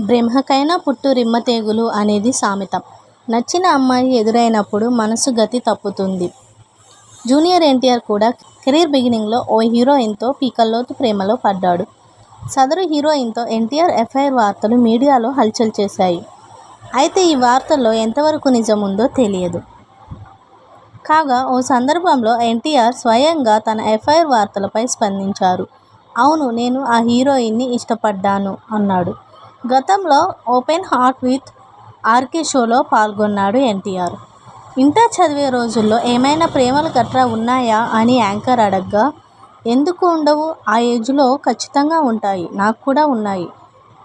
బ్రహ్మకైనా పుట్టు రిమ్మతేగులు అనేది సామెత. నచ్చిన అమ్మాయి ఎదురైనప్పుడు మనసు గతి తప్పుతుంది. జూనియర్ ఎన్టీఆర్ కూడా కెరీర్ బిగినింగ్లో ఓ హీరోయిన్తో పీకల్లోతు ప్రేమలో పడ్డాడు. సదరు హీరోయిన్తో ఎన్టీఆర్ ఎఫ్ఐఆర్ వార్తలు మీడియాలో హల్చల్ చేశాయి. అయితే ఈ వార్తల్లో ఎంతవరకు నిజం ఉందో తెలియదు. కాగా ఓ సందర్భంలో ఎన్టీఆర్ స్వయంగా తన ఎఫ్ఐఆర్ వార్తలపై స్పందించారు. అవును నేను ఆ హీరోయిన్ని ఇష్టపడ్డాను అన్నాడు. గతంలో ఓపెన్ హార్ట్ విత్ ఆర్కే షోలో పాల్గొన్నాడు ఎన్టీఆర్. ఇంటర్ చదివే రోజుల్లో ఏమైనా ప్రేమలు గట్రా ఉన్నాయా అని యాంకర్ అడగ్గా ఎందుకు ఉండవు ఆ ఏజ్లో ఖచ్చితంగా ఉంటాయి. నాకు కూడా ఉన్నాయి.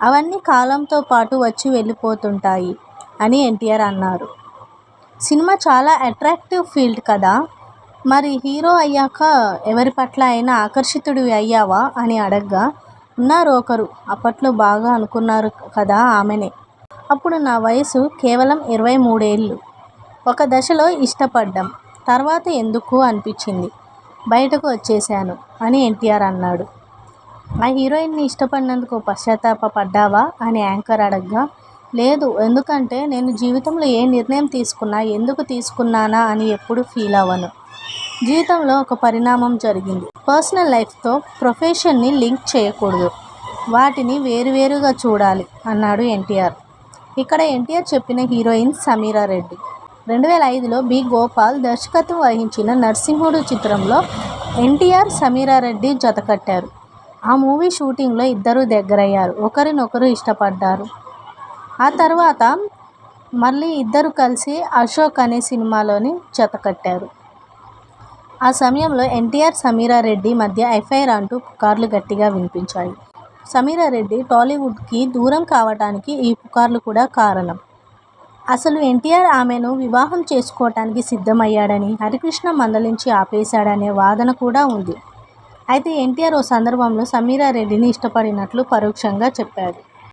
అవన్నీ కాలంతో పాటు వచ్చి వెళ్ళిపోతుంటాయి అని ఎన్టీఆర్ అన్నారు. సినిమా చాలా అట్రాక్టివ్ ఫీల్డ్ కదా మరి హీరో అయ్యాక ఎవరి పట్ల అయినా ఆకర్షితుడివి అయ్యావా అని అడగ్గా ఉన్నారు ఒకరు అప్పట్లో బాగా అనుకున్నారు కదా ఆమెనే. అప్పుడు నా వయసు కేవలం ఇరవై మూడేళ్ళు ఒక దశలో ఇష్టపడ్డం తర్వాత ఎందుకు అనిపించింది. బయటకు వచ్చేశాను అని ఎన్టీఆర్ అన్నాడు. ఆ హీరోయిన్ని ఇష్టపడినందుకు పశ్చాత్తాప పడ్డావా అని యాంకర్ అడగ్గా లేదు ఎందుకంటే నేను జీవితంలో ఏ నిర్ణయం తీసుకున్నా ఎందుకు తీసుకున్నానా అని ఎప్పుడూ ఫీల్ అవ్వను. జీవితంలో ఒక పరిణామం జరిగింది. పర్సనల్ లైఫ్తో ప్రొఫెషన్ని లింక్ చేయకూడదు. వాటిని వేరువేరుగా చూడాలి అన్నాడు ఎన్టీఆర్. ఇక్కడ ఎన్టీఆర్ చెప్పిన హీరోయిన్ సమీరా రెడ్డి రెండు వేల ఐదులో బి. గోపాల్ దర్శకత్వం వహించిన నరసింహుడు చిత్రంలో ఎన్టీఆర్, సమీరా రెడ్డి జతకట్టారు. ఆ మూవీ షూటింగ్లో ఇద్దరు దగ్గరయ్యారు. ఒకరినొకరు ఇష్టపడ్డారు. ఆ తర్వాత మళ్ళీ ఇద్దరు కలిసి అశోక్ అనే సినిమాలోని జతకట్టారు. ఆ సమయంలో ఎన్టీఆర్, సమీరారెడ్డి మధ్య ఎఫ్ఐఆర్ అంటూ పుకార్లు గట్టిగా వినిపించాయి. సమీరారెడ్డి టాలీవుడ్కి దూరం కావటానికి ఈ పుకార్లు కూడా కారణం. అసలు ఎన్టీఆర్ ఆమెను వివాహం చేసుకోవటానికి సిద్ధమయ్యాడని హరికృష్ణ మందలించి ఆపేశాడనే వాదన కూడా ఉంది. అయితే ఎన్టీఆర్ ఓ సందర్భంలో సమీరారెడ్డిని ఇష్టపడినట్లు పరోక్షంగా చెప్పాడు.